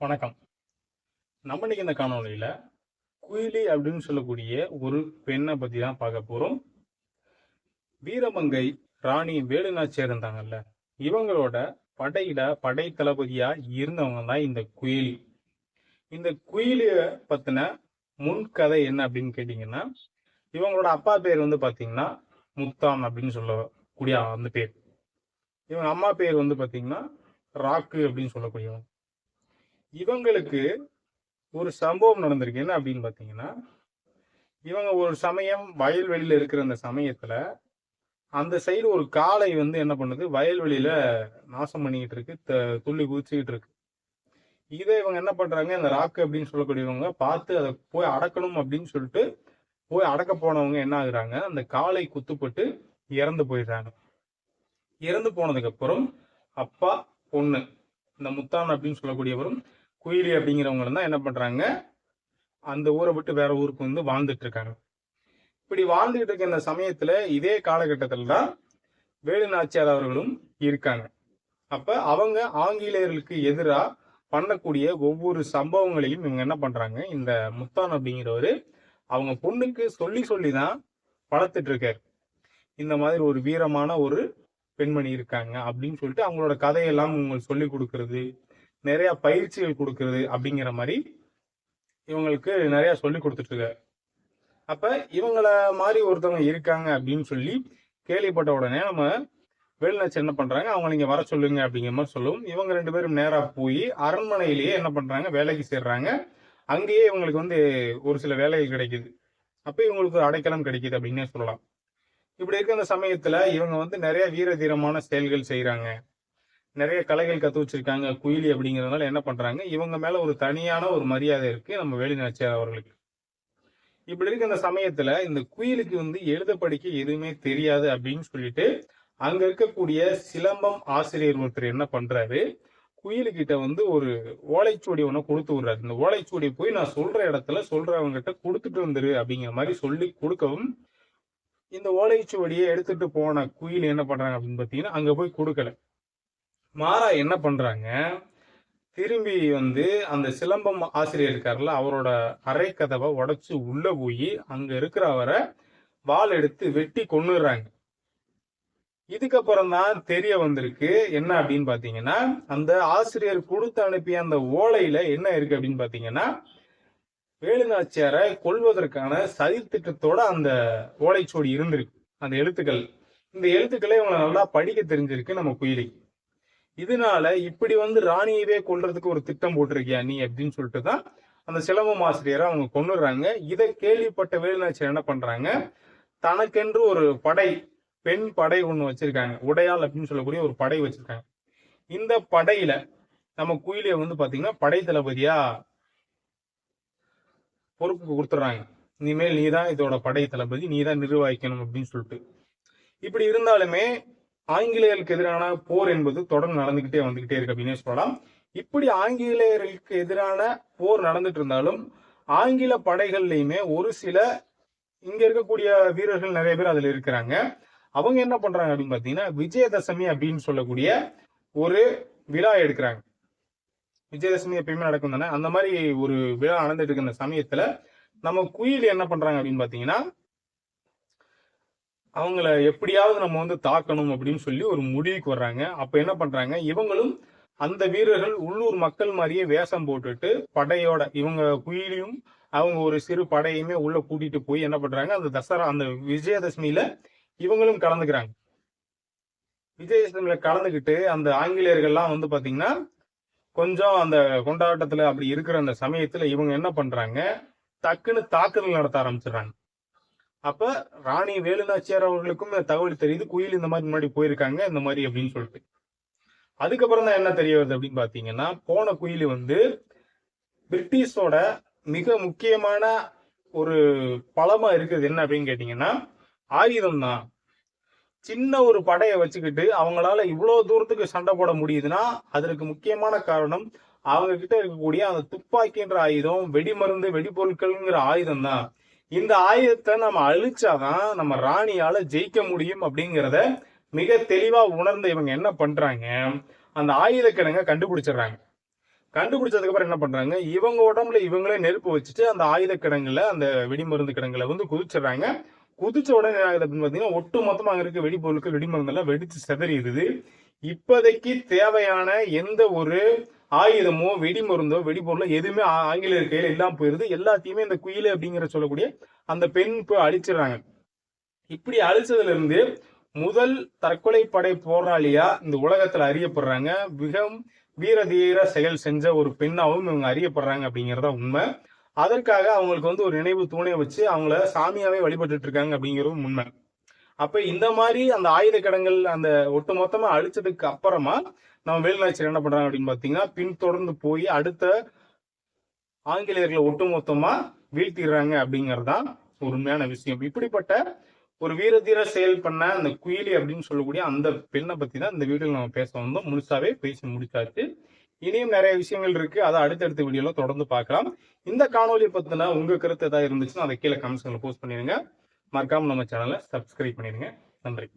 வணக்கம். நம்ம இன்னைக்கு இந்த காணொளியில குயிலி அப்படின்னு சொல்லக்கூடிய ஒரு பெண்ணை பத்தி தான் பார்க்க போறோம். வீரமங்கை ராணி வேலுநாச்சியார் இருந்தாங்கல்ல இவங்களோட படையில படை தளபதியா இருந்தவங்க தான் இந்த குயிலி. இந்த குயிலிய பத்தின முன்கதை என்ன அப்படின்னு கேட்டீங்கன்னா இவங்களோட அப்பா பேர் வந்து பாத்தீங்கன்னா முத்தான் அப்படின்னு சொல்லக்கூடிய அந்த பேர். இவங்க அம்மா பேர் வந்து பாத்தீங்கன்னா ராக்கு அப்படின்னு சொல்லக்கூடியவங்க. இவங்களுக்கு ஒரு சம்பவம் நடந்திருக்கு. என்ன அப்படின்னு பார்த்தீங்கன்னா இவங்க ஒரு சமயம் வயல்வெளியில் இருக்கிற அந்த சமயத்தில் அந்த சைடு ஒரு காளை வந்து என்ன பண்ணுது? வயல்வெளியில் நாசம் பண்ணிக்கிட்டு இருக்கு. த- துள்ளி குதிச்சுக்கிட்டு இருக்கு. இதை இவங்க என்ன பண்ணுறாங்க இந்த ராக்கு அப்படின்னு சொல்லக்கூடியவங்க பார்த்து அதை போய் அடக்கணும் அப்படின்னு சொல்லிட்டு போய் அடக்க போனவங்க என்ன ஆகுறாங்க? அந்த காளை குத்துப்பட்டு இறந்து போயிடுறாங்க. இறந்து போனதுக்கப்புறம் அப்பா பொண்ணு இந்த முத்தான் அப்படின்னு சொல்லக்கூடியவரும் குயிலி அப்படிங்கிறவங்க தான் என்ன பண்றாங்க? அந்த ஊரை விட்டு வேற ஊருக்கு வந்து வாழ்ந்துட்டு இருக்காங்க இப்படி வாழ்ந்துகிட்டு இருக்க இந்த சமயத்துல இதே காலகட்டத்தில் தான் வேலு நாச்சியார் அவர்களும் இருக்காங்க. அப்ப அவங்க ஆங்கிலேயர்களுக்கு எதிராக பண்ணக்கூடிய ஒவ்வொரு சம்பவங்களையும் இவங்க என்ன பண்றாங்க? இந்த முத்தான் அப்படிங்கிறவரு அவங்க பொண்ணுக்கு சொல்லி சொல்லி தான் வளர்த்துட்டு இருக்காரு. இந்த மாதிரி ஒரு வீரமான ஒரு பெண்மணி இருக்காங்க அப்படின்னு சொல்லிட்டு அவங்களோட கதையெல்லாம் உங்களுக்கு சொல்லி கொடுக்கறது நிறைய பயிற்சிகள் கொடுக்கறது அப்படிங்கிற மாதிரி இவங்களுக்கு நிறைய சொல்லி கொடுத்துட்டு இருக்காரு. அப்ப இவங்கள மாதிரி ஒருத்தவங்க இருக்காங்க அப்படின்னு சொல்லி கேள்விப்பட்ட உடனே நம்ம வேலுநாச்சி என்ன பண்றாங்க? அவங்க நீங்க வர சொல்லுங்க அப்படிங்கிற மாதிரி சொல்லுவோம் இவங்க ரெண்டு பேரும் நேரா போய் அரண்மனையிலேயே என்ன பண்றாங்க? வேலைக்கு சேர்றாங்க. அங்கேயே இவங்களுக்கு வந்து ஒரு சில வேலைகள் கிடைக்குது. அப்ப இவங்களுக்கு ஒரு அடைக்கலம் கிடைக்குது அப்படின்னே சொல்லலாம். இப்படி இருக்க அந்த சமயத்துல இவங்க வந்து நிறைய வீர தீரமான செயல்கள் செய்யறாங்க நிறைய கலைகள் கத்து வச்சிருக்காங்க. குயிலி அப்படிங்கறதுனால என்ன பண்றாங்க? இவங்க மேல ஒரு தனியான ஒரு மரியாதை இருக்கு நம்ம வேலுநாச்சியார் அவர்களுக்கு. இப்படி இருக்க அந்த சமயத்துல இந்த குயிலுக்கு வந்து எழுத படிக்க எதுவுமே தெரியாது அப்படின்னு சொல்லிட்டு அங்க இருக்கக்கூடிய சிலம்பம் ஆசிரியர் ஒருத்தர் என்ன பண்றாரு? குயிலுக்கிட்ட வந்து ஒரு ஓலைச்சுவடி ஒண்ணு கொடுத்து விடுறாரு. இந்த ஓலைச்சுவடி போய் நான் சொல்ற இடத்துல சொல்றவங்க கிட்ட கொடுத்துட்டு வந்துரு அப்படிங்கிற மாதிரி சொல்லி கொடுக்கவும் இந்த ஓலைச்சுவடியை எடுத்துட்டு போன குயில் என்ன பண்றாங்க அப்படின்னு பாத்தீங்கன்னா அங்க போய் கொடுக்கல. மாறா என்ன பண்றாங்க? திரும்பி வந்து அந்த சிலம்பம் ஆசிரியர் இருக்கார்ல அவரோட அரை கதவை உடைச்சு உள்ள போய் அங்க இருக்கிற அவரை வாள் எடுத்து வெட்டி கொன்னுடுறாங்க. இதுக்கப்புறம் தான் தெரிய வந்திருக்கு என்ன அப்படின்னு பாத்தீங்கன்னா அந்த ஆசிரியர் கொடுத்து அனுப்பிய அந்த ஓலையில என்ன இருக்கு அப்படின்னு பாத்தீங்கன்னா வேலுநாச்சியாரை கொல்வதற்கான சதித்திட்டத்தோட அந்த ஓலைச்சுவடி இருந்திருக்கு. அந்த எழுத்துக்கள். இந்த எழுத்துக்களை இவங்களை நல்லா படிக்க தெரிஞ்சிருக்கு நம்ம குயிலிக்கு. இதனால இப்படி வந்து ராணியவே கொல்றதுக்கு ஒரு திட்டம் போட்டிருக்கியா நீ அப்படின்னு சொல்லிட்டு தான் அந்த சிலம்பம் ஆசிரியரை அவங்க கொண்டுடுறாங்க இதை கேள்விப்பட்ட வேலுநாச்சியார் என்ன பண்றாங்க? தனக்கென்று ஒரு படை பெண் படை ஒண்ணு வச்சிருக்காங்க. உடையாள் அப்படின்னு சொல்லக்கூடிய ஒரு படை வச்சிருக்காங்க. இந்த படையில நம்ம குயிலிய வந்து பாத்தீங்கன்னா படை தளபதியா பொறுப்பு கொடுத்துட்றாங்க. இனிமேல் நீ தான் இதோட படை தளபதி நீ தான் நிர்வாகிக்கணும் அப்படின்னு சொல்லிட்டு. இப்படி இருந்தாலுமே ஆங்கிலேயர்களுக்கு எதிரான போர் என்பது தொடர்ந்து நடந்துகிட்டே வந்துகிட்டே இருக்கு அப்படின்னு சொல்லலாம் இப்படி ஆங்கிலேயர்களுக்கு எதிரான போர் நடந்துட்டு இருந்தாலும் ஆங்கில படைகள்லையுமே ஒரு சில இங்க இருக்கக்கூடிய வீரர்கள் நிறைய பேர் அதுல இருக்கிறாங்க. அவங்க என்ன பண்றாங்க அப்படின்னு பாத்தீங்கன்னா விஜயதசமி அப்படின்னு சொல்லக்கூடிய ஒரு விழா எடுக்கிறாங்க. விஜயதசமி எப்பயுமே நடக்கும் தானே? அந்த மாதிரி ஒரு விழா நடந்துட்டு இருக்க இந்த சமயத்துல நம்ம குயில் என்ன பண்றாங்க அப்படின்னு பாத்தீங்கன்னா அவங்கள எப்படியாவது நம்ம வந்து தாக்கணும் அப்படின்னு சொல்லி ஒரு முடிவுக்கு வர்றாங்க. அப்ப என்ன பண்றாங்க? இவங்களும் அந்த வீரர்கள் உள்ளூர் மக்கள் மாதிரியே வேஷம் போட்டுட்டு படையோட இவங்க குயிலையும் அவங்க ஒரு சிறு படையுமே உள்ள கூட்டிட்டு போய் என்ன பண்றாங்க? அந்த தசரா அந்த விஜயதசமியில இவங்களும் கலந்துக்கிறாங்க. விஜயதசமியில கலந்துக்கிட்டு அந்த ஆங்கிலேயர்கள்லாம் வந்து பாத்தீங்கன்னா கொஞ்சம் அந்த கொண்டாட்டத்துல அப்படி இருக்கிற அந்த சமயத்துல இவங்க என்ன பண்றாங்க? டக்குன்னு தாக்குதல் நடத்த ஆரம்பிச்சிடுறாங்க. அப்ப ராணி வேலுநாச்சியார் அவர்களுக்கும் தகவல் தெரியுது. குயில் இந்த மாதிரி முன்னாடி போயிருக்காங்க இந்த மாதிரி அப்படின்னு சொல்லிட்டு. அதுக்கப்புறம் தான் என்ன தெரிய வருது அப்படின்னு பாத்தீங்கன்னா போன குயில் வந்து பிரிட்டிஷோட மிக முக்கியமான ஒரு பழமா இருக்குது. என்ன அப்படின்னு கேட்டீங்கன்னா ஆயுதம் தான் சின்ன ஒரு படையை வச்சுக்கிட்டு அவங்களால இவ்வளவு தூரத்துக்கு சண்டை போட முடியுதுன்னா அதற்கு முக்கியமான காரணம் அவங்க கிட்ட இருக்கக்கூடிய அந்த துப்பாக்கின்ற ஆயுதம் வெடிமருந்து வெடிபொருட்கள்ங்கிற ஆயுதம் தான் இந்த ஆயுதத்தை நம்ம அழிச்சாதான் நம்ம ராணியால ஜெயிக்க முடியும் அப்படிங்கிறத மிக தெளிவா உணர்ந்த இவங்க என்ன பண்றாங்க? அந்த ஆயுத கிடங்க கண்டுபிடிச்சிடுறாங்க. கண்டுபிடிச்சதுக்கு அப்புறம் என்ன பண்றாங்க? இவங்க உடம்புல இவங்களே நெருப்பு வச்சுட்டு அந்த ஆயுத கிடங்குல அந்த வெடிமருந்து கிடங்குல வந்து குதிச்சிடுறாங்க. குதிச்ச உடனே என்ன ஆகுது அப்படின்னு பாத்தீங்கன்னா ஒட்டு மொத்தமா அங்க இருக்க வெடிபொருட்கள் வெடிமருந்து எல்லாம் வெடிச்சு சிதறிடுது. இப்போதைக்கு தேவையான எந்த ஒரு ஆயுதமோ வெடிமருந்தோ வெடிபொருளோ எதுவுமே ஆங்கிலேயர் கையில எல்லாம் போயிருது. எல்லாத்தையுமே இந்த குயிலு அப்படிங்கிற சொல்லக்கூடிய அந்த பெண் போய் அழிச்சிடுறாங்க. இப்படி அழிச்சதுல இருந்து முதல் தற்கொலை படை போராளியா இந்த உலகத்துல அறியப்படுறாங்க. மிகவும் வீர தீர செயல் செஞ்ச ஒரு பெண்ணாவும் இவங்க அறியப்படுறாங்க அப்படிங்கறத உண்மை. அதற்காக அவங்களுக்கு வந்து ஒரு நினைவு தூணை வச்சு அவங்கள சாமியாவே வழிபட்டுட்டு இருக்காங்க அப்படிங்கிறதும் உண்மை. அப்ப இந்த மாதிரி அந்த ஆயுத கடங்கள் அந்த ஒட்டு மொத்தமா அழிச்சதுக்கு அப்புறமா நம்ம வேலுநாச்சியர் என்ன பண்றாங்க அப்படின்னு பாத்தீங்கன்னா பின்தொடர்ந்து போய் அடுத்த ஆங்கிலேயர்களை ஒட்டுமொத்தமா வீழ்த்திடுறாங்க அப்படிங்கறதுதான் ஒரு உண்மையான விஷயம். இப்படிப்பட்ட ஒரு வீரதீர செயல் பண்ண அந்த குயிலி அப்படின்னு சொல்லக்கூடிய அந்த பெண்ணை பத்தி தான் இந்த வீடியோல நம்ம பேச வந்தோம். முழுசாவே பேசி முடிச்சாச்சு. இனியும் நிறைய விஷயங்கள் இருக்கு. அதை அடுத்தடுத்த வீடியோல தொடர்ந்து பார்க்கலாம். இந்த காணொலி பத்தின உங்க கருத்து ஏதாவது இருந்துச்சுன்னா அதை கீழே கமெண்ட்ஸ்ல போஸ்ட் பண்ணிருங்க மறக்காம நம்ம சேனலை சப்ஸ்கிரைப் பண்ணிருங்க நன்றி.